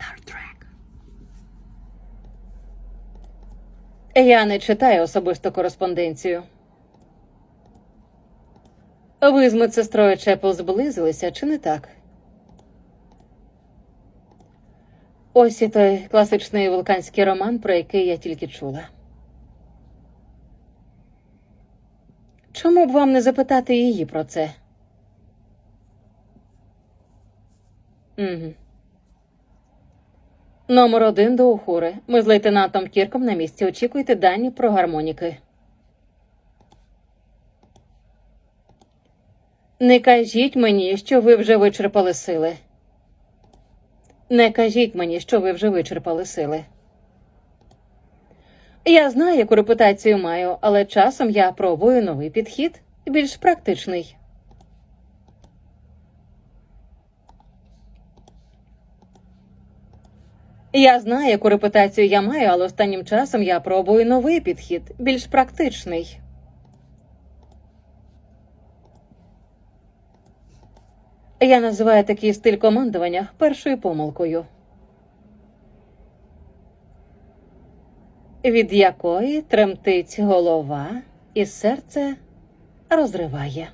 Star Trek. Я не читаю особисту кореспонденцію. Ви з медсестрою Чепл зблизилися, чи не так? Ось і той класичний вулканський роман, про який я тільки чула. Чому б вам не запитати її про це? Угу. Номер один до Ухури. Ми з лейтенантом Кірком на місці. Очікуйте дані про гармоніки. Не кажіть мені, що ви вже вичерпали сили. Не кажіть мені, що ви вже вичерпали сили. Я знаю, яку репутацію маю, але часом я пробую новий підхід, більш практичний. Я знаю, яку репутацію я маю, але останнім часом я пробую новий підхід, більш практичний. Я називаю такий стиль командування першою помилкою, від якої тремтить голова і серце розриває.